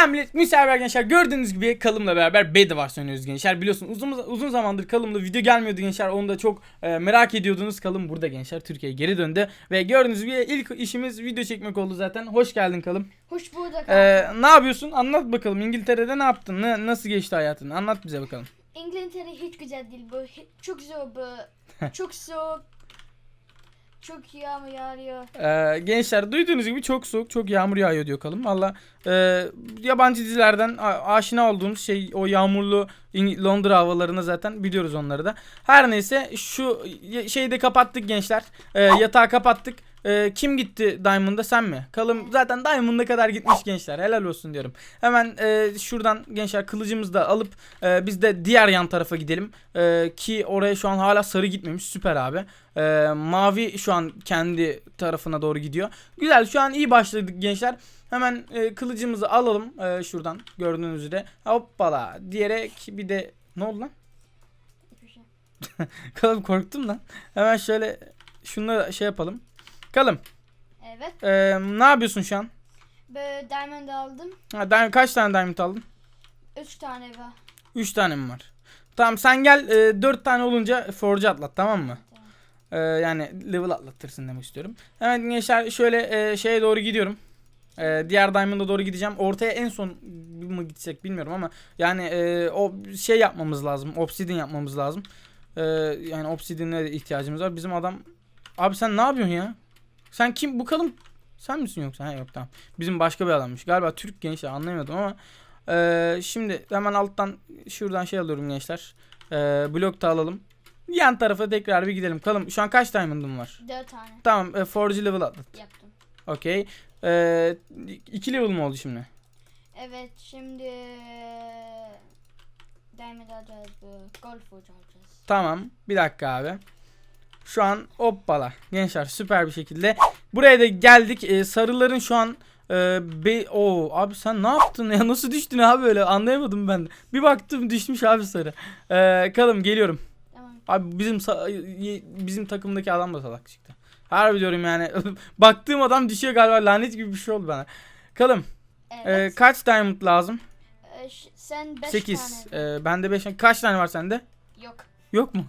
Selam millet, müsaade gençler. Gördüğünüz gibi Kalım'la beraber Bedwars oynuyoruz gençler. Biliyorsunuz uzun uzun zamandır Kalım'la video gelmiyordu gençler. Onu da çok e, merak ediyordunuz. Kalım burada gençler. Türkiye'ye geri döndü. Ve gördüğünüz gibi ilk işimiz video çekmek oldu zaten. Hoş geldin Kalım. Hoş bulduk. E, ne yapıyorsun? Anlat bakalım. İngiltere'de ne yaptın? Ne, nasıl geçti hayatın? Anlat bize bakalım. İngiltere hiç güzel değil bu. Çok zor bu. çok soğuk. Çok yağmur yağıyor. Ee, gençler duyduğunuz gibi çok soğuk, çok yağmur yağıyor diyor Kalım. Valla e, yabancı dizilerden aşina olduğumuz şey o yağmurlu Londra havalarını zaten biliyoruz onları da. Her neyse şu şeyi de kapattık gençler. E, yatağı kapattık. E, kim gitti Diamond'a sen mi? Kalım zaten Diamond'a kadar gitmiş gençler. Helal olsun diyorum. Hemen e, şuradan gençler kılıcımızı da alıp e, biz de diğer yan tarafa gidelim. E, ki oraya şu an hala sarı gitmemiş. Süper abi. E, mavi şu an kendi tarafına doğru gidiyor. Güzel şu an iyi başladık gençler. Hemen e, kılıcımızı alalım e, şuradan gördüğünüz üzere. Hoppala diyerek bir de ne oldu lan? Hiçbir şey. Kalım korktum lan. Hemen şöyle şunları şey yapalım. Kalım Evet. e, ne yapıyorsun şu an? Böyle diamond aldım. Ha, diamond- kaç tane diamond aldın? Üç tane var. 3 tane mi var? Tamam sen gel e, 4 tane olunca forge atlat tamam mı? Tamam. E, yani level atlatırsın demek istiyorum. Evet gençler şöyle e, şeye doğru gidiyorum. E, diğer diamond'a doğru gideceğim. Ortaya en son mı gitsek bilmiyorum ama yani e, o şey yapmamız lazım. Obsidian yapmamız lazım. E, yani obsidian'e ihtiyacımız var. Bizim adam Abi sen ne yapıyorsun ya? Sen kim bu kalın sen misin yoksa? Ha yok tamam. Bizim başka bir adammış. Galiba Türk gençler anlayamadım ama ee, şimdi hemen alttan şuradan şey alıyorum gençler. Ee, blok da alalım. Yan tarafa tekrar bir gidelim. Kalım şu an kaç diamond'ım var? Dört tane Tamam e, forge level atlat. yaptım. Okey. Ee, iki level mı oldu şimdi? Evet şimdi diamond alacağız. Gold forge alacağız. Tamam. Bir dakika abi. Şu an hoppala. Gençler süper bir şekilde. Buraya da geldik. Ee, sarıların şu an e, be o abi sen ne yaptın ya? Nasıl düştün abi öyle? Anlayamadım ben. Bir baktım düşmüş abi sarı. Ee, kalım geliyorum. Tamam. Abi bizim bizim takımdaki adam da salak çıktı. Harbi diyorum yani. Baktığım adam düşüyor galiba lanet gibi bir şey oldu bana. Kalım. Ee, Evet. kaç diamond lazım? Ee, sen beş 8. tane. Ee, bende 5. Kaç tane var sende? Yok. Yok mu?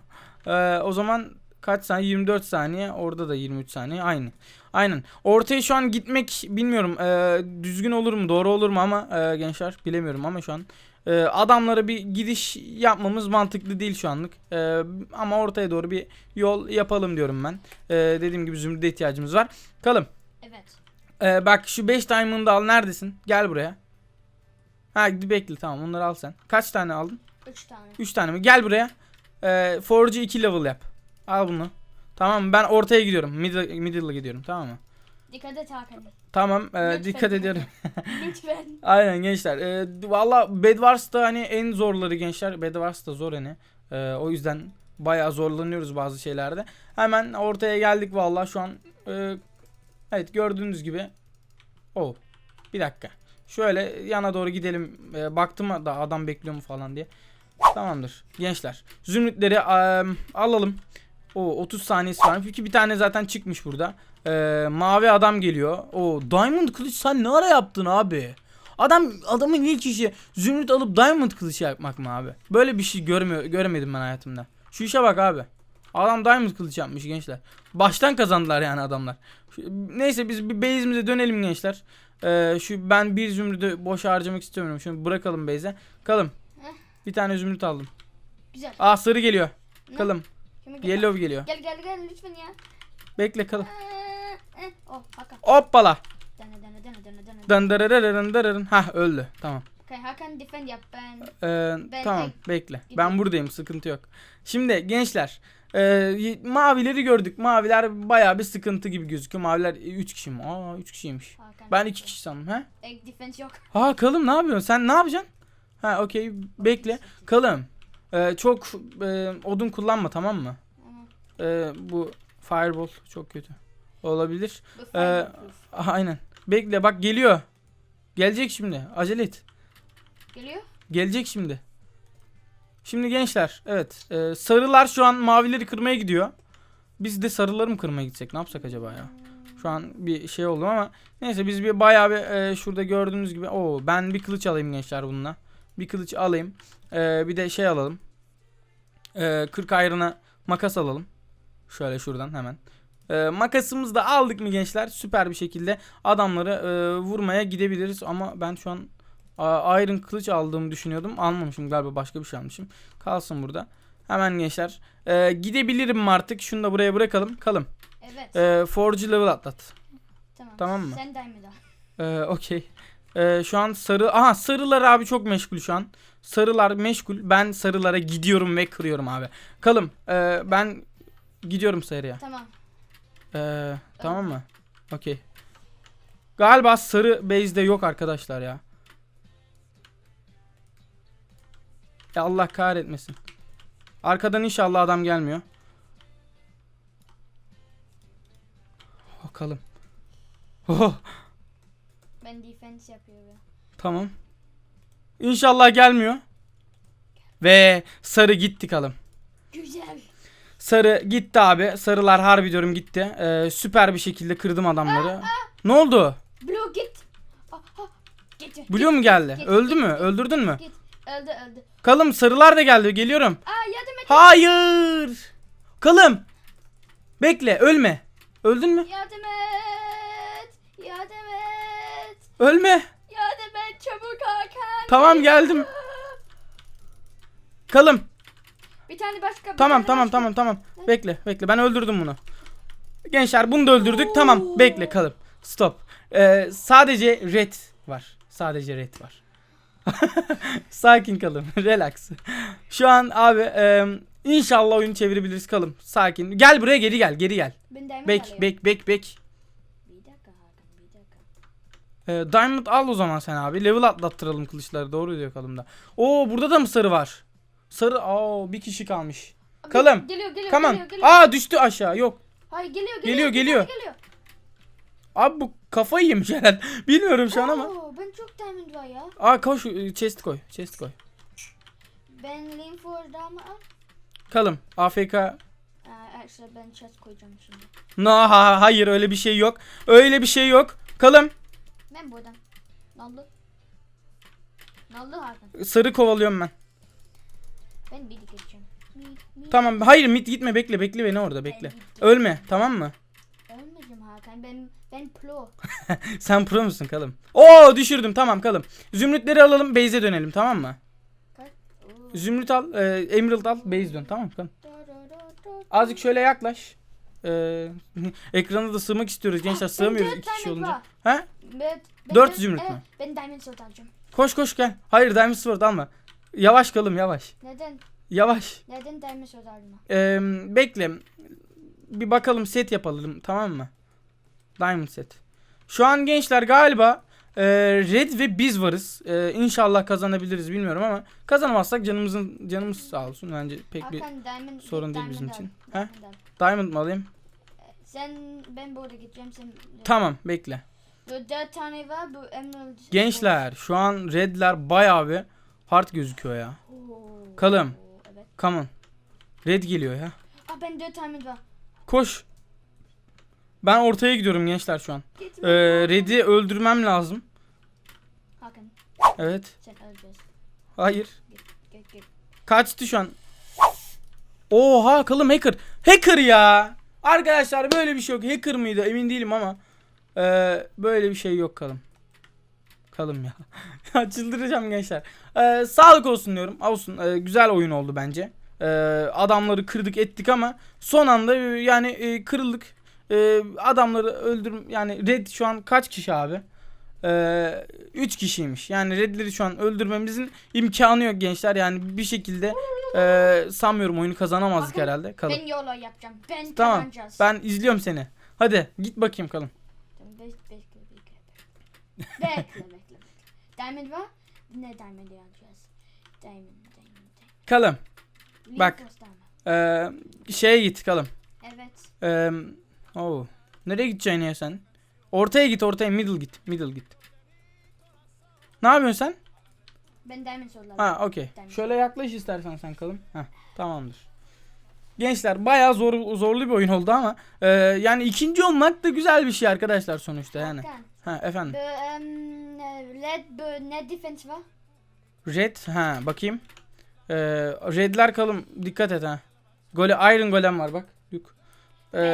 Ee, o zaman kaç saniye? 24 saniye. Orada da 23 saniye. Aynı. Aynen. Ortaya şu an gitmek bilmiyorum. ee, düzgün olur mu? Doğru olur mu ama ee, gençler bilemiyorum ama şu an ee, adamlara bir gidiş yapmamız mantıklı değil şu anlık. Ee, ama ortaya doğru bir yol yapalım diyorum ben. Ee, dediğim gibi zümrüde ihtiyacımız var. Kalım. Evet. Ee, bak şu 5 diamond'ı al. Neredesin? Gel buraya. Ha bekle tamam onları al sen. Kaç tane aldın? Üç tane. 3 tane mi? Gel buraya. Ee, Forge'ı 2 level yap. Al bunu. Tamam mı? Ben ortaya gidiyorum. Middle, middle'a gidiyorum. Tamam mı? Dikkat et Hakan. Tamam. e, Lütfen. dikkat ediyorum. Lütfen. Aynen gençler. E, Valla Bedwars da hani en zorları gençler. Bedwars da zor hani. E, o yüzden bayağı zorlanıyoruz bazı şeylerde. Hemen ortaya geldik valla şu an. e, evet gördüğünüz gibi. Oh. Bir dakika. Şöyle yana doğru gidelim. E, baktım da adam bekliyor mu falan diye. Tamamdır gençler. Zümrütleri e, alalım. O 30 saniyesi var. Çünkü bir tane zaten çıkmış burada. E, mavi adam geliyor. O Diamond kılıç sen ne ara yaptın abi? Adam adamın ilk işi zümrüt alıp diamond kılıç yapmak mı abi? Böyle bir şey görmüyor göremedim ben hayatımda. Şu işe bak abi. Adam diamond kılıç yapmış gençler. Baştan kazandılar yani adamlar. Neyse biz bir base'imize dönelim gençler. Ee, şu ben bir zümrütü boş harcamak istemiyorum. Şunu bırakalım base'e. Kalım. Bir tane zümrüt aldım. Güzel. Aa sarı geliyor. Ne? Kalım. Şimdi gel. Yellow geliyor. Gel gel gel lütfen ya. Bekle kalım. Ee, eh, Oh Hakan. Hoppala. Dene dene dene dene dene. Dındırırırın dırırın. Hah öldü. Tamam. Okay, Hakan defend yap ben. Ee, Ben- tamam bekle. Ben gidiyorum. buradayım sıkıntı yok. Şimdi gençler e, mavileri gördük. Maviler bayağı bir sıkıntı gibi gözüküyor. Maviler 3 kişi mi? Aa 3 kişiymiş. Hakan. Ben 2 kişi sandım he? Egg defense yok. Ha kalım ne yapıyorsun? Sen ne yapacaksın? Ha okey bekle. Kalım. E, çok e, odun kullanma tamam mı? Tamam. E, bu fireball çok kötü. Olabilir. Ee. Aynen. Bekle bak geliyor. Gelecek şimdi. Acele et. Geliyor. Gelecek şimdi. Şimdi gençler evet e, sarılar şu an mavileri kırmaya gidiyor. Biz de sarıları mı kırmaya gitsek ne yapsak acaba ya? Şu an bir şey oldu ama neyse biz bir bayağı bir e, şurada gördüğünüz gibi o ben bir kılıç alayım gençler bununla. Bir kılıç alayım. E, bir de şey alalım. E, 40 ayrına makas alalım. Şöyle şuradan hemen. E, makasımızı da aldık mı gençler? Süper bir şekilde adamları e, vurmaya gidebiliriz ama ben şu an a, Iron kılıç aldığımı düşünüyordum. Almamışım galiba başka bir şey almışım. Kalsın burada. Hemen gençler. E, gidebilirim mi artık? Şunu da buraya bırakalım. Kalım. Evet. E, Forge level atlat. tamam. tamam mı? Sen diamond al. Ee, Okey. Ee, şu an sarı... Aha sarılar abi çok meşgul şu an. Sarılar meşgul. Ben sarılara gidiyorum ve kırıyorum abi. Kalım. ee, ben gidiyorum sarıya. Tamam. Ee, tamam mı? Okey. Galiba sarı base'de yok arkadaşlar ya. Ya Allah kahretmesin. Arkadan inşallah adam gelmiyor. Bakalım. Oh. Ben defense yapıyorum. Tamam. İnşallah gelmiyor. Ve sarı gitti kalım. Güzel. Sarı gitti abi. Sarılar harbi diyorum gitti. Ee, süper bir şekilde kırdım adamları. Ne oldu? Blue git. Git. Blue mu geldi? git, Öldü git, mü? git. Öldürdün mü? Git. Öldü öldü. Kalım sarılar da geldi. Geliyorum. Aa yardım et. Hayır. Kalım. Bekle ölme. Öldün mü? Yardım et. Ölme. Yardım et çabuk Hakan. Tamam geldim. Kalım. Bir tane başka. bir Tamam tane tamam başka. tamam tamam. Bekle bekle ben öldürdüm bunu. Gençler bunu da öldürdük. Tamam bekle kalım. Stop. Ee, sadece red var. Sadece red var. Sakin kalın. Relax. Şu an abi e, inşallah oyunu çevirebiliriz kalım. Sakin. Gel buraya geri gel. Geri gel. Bek bek bek bek. Bir dakika Hakan bir dakika. Ee, Diamond al o zaman sen abi. Level atlattıralım kılıçları. Doğru diyor kalımda. Oo burada da mı sarı var? Sarı. Aa bir kişi kalmış. Abi, Kalım. Geliyor geliyor Tamam. geliyor. geliyor. Aa düştü aşağı. Yok. Hayır geliyor Geliyor, geliyor. geliyor. Abi bu kafayı yemiş herhalde. Bilmiyorum şu an ama. Ben çok diamond var ya. Aa koş e, chest koy. Chest koy. Ben lean forward'da mı al? Kalım. AFK. Aa, actually ben chest koyacağım şimdi. No ha, hayır öyle bir şey yok. Öyle bir şey yok. Kalım. Ben buradan. Ne oldu Hakan? Sarı kovalıyorum ben. Ben bir geçeceğim. Tamam. Hayır mid gitme bekle bekle beni orada bekle. Ölme tamam mı? Ölmedim Hakan. Ben ben pro. Sen pro musun kalım? Oo düşürdüm tamam kalım. Zümrütleri alalım base'e dönelim tamam mı? Zümrüt al, e, emerald al, base dön tamam kalım. Azıcık şöyle yaklaş. Ee, ekrana da sığmak istiyoruz gençler. Ben Sığamıyoruz iki kişi olunca. Ha? Ben, ben Dört dört- zümrüt evet? Ben diamond sword alacağım. Koş koş gel. Hayır Diamond Sword alma. Yavaş kalım yavaş. Neden? Yavaş. Neden diamond sword aldım? Ee, bekle. Bir bakalım set yapalım tamam mı? Diamond set. Şu an gençler galiba e, Red ve biz varız. E, inşallah kazanabiliriz bilmiyorum ama kazanamazsak canımızın canımız sağ olsun. Bence pek bir Hakan diamond sorun değil diamond bizim al, için. diamond al. Diamond mı alayım? Sen ben burada gideceğim sen. Tamam bekle. Dört tane var bu emerald. Gençler şu an redler bayağı bir hard gözüküyor ya. Oo. Kalım. Evet. Come on. Red geliyor ya. Aa ben dört diamond var. Koş. Ben ortaya gidiyorum gençler şu an. Gitme. Ee, Red'i öldürmem lazım. Hakan Evet. sen öleceğiz. Hayır. Git git. Kaçtı şu an. Oha kalım hacker. Hacker ya. Arkadaşlar böyle bir şey yok. Hacker mıydı emin değilim ama. Ee, böyle bir şey yok kalım. Kalım ya. ya çıldıracağım gençler. Ee, sağlık olsun diyorum. Olsun. Ee, güzel oyun oldu bence. Ee, adamları kırdık ettik ama son anda e, yani e, kırıldık. Ee, adamları öldür yani Red şu an kaç kişi abi? 3 kişiymiş. Yani Red'leri şu an öldürmemizin imkanı yok gençler. Yani bir şekilde e, sanmıyorum oyunu kazanamazdık Bakın, herhalde. Kalın. Ben yolo yapacağım. Ben Tamam. kazanacağız. Ben izliyorum seni. Hadi git bakayım kalın. Bekle bekle bekle. bekle bekle. Diamond var. Ne diamond alacağız? Diamond diamond diamond. Kalın. Lean Bak. Ee, şeye git kalın. Evet. Ee, oo. Nereye gideceksin ya sen? Ortaya git ortaya middle git. Middle git. Ne yapıyorsun sen? Ben diamond sword alacağım. Ha okey. Şöyle yaklaş istersen sen kalın. Ha tamamdır. Gençler bayağı zor zorlu bir oyun oldu ama e, yani ikinci olmak da güzel bir şey arkadaşlar sonuçta yani. Ha efendim. Em, red ne defense var? Red ha bakayım. Ee, redler kalım dikkat et ha. Gole Iron Golem var bak. Luke. Ee,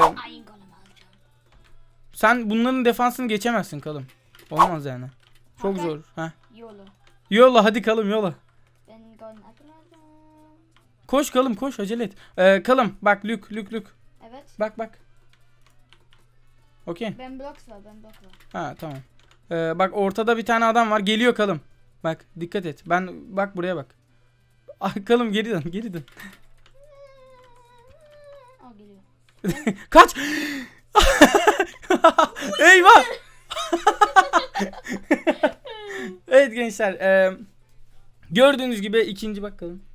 sen bunların defansını geçemezsin kalım. Olmaz yani. Çok zor. Ha. Yolu. Yola hadi kalım yola. Ben. Koş kalım koş acele et. Ee, kalım bak Luke Luke Luke. Evet. Bak bak. Okey. Ben blocks var ben blok var. Ha tamam. Ee, bak ortada bir tane adam var. Geliyor kalım. Bak dikkat et. Ben bak buraya bak. Ah, kalım geri dön geri dön. O geliyor. Kaç! Eyvah! evet gençler. e, gördüğünüz gibi ikinci bakalım.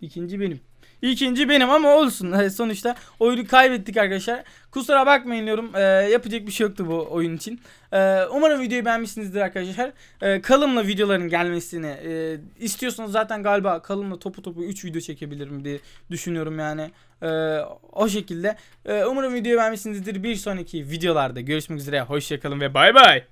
İkinci benim. İkinci benim ama olsun. Sonuçta oyunu kaybettik arkadaşlar. Kusura bakmayın diyorum. E, yapacak bir şey yoktu bu oyun için. E, umarım videoyu beğenmişsinizdir arkadaşlar. E, kalımla videoların gelmesini e, istiyorsanız zaten galiba kalımla topu topu 3 video çekebilirim diye düşünüyorum yani. E, o şekilde. E, umarım videoyu beğenmişsinizdir. Bir sonraki videolarda görüşmek üzere. Hoşçakalın ve bay bay.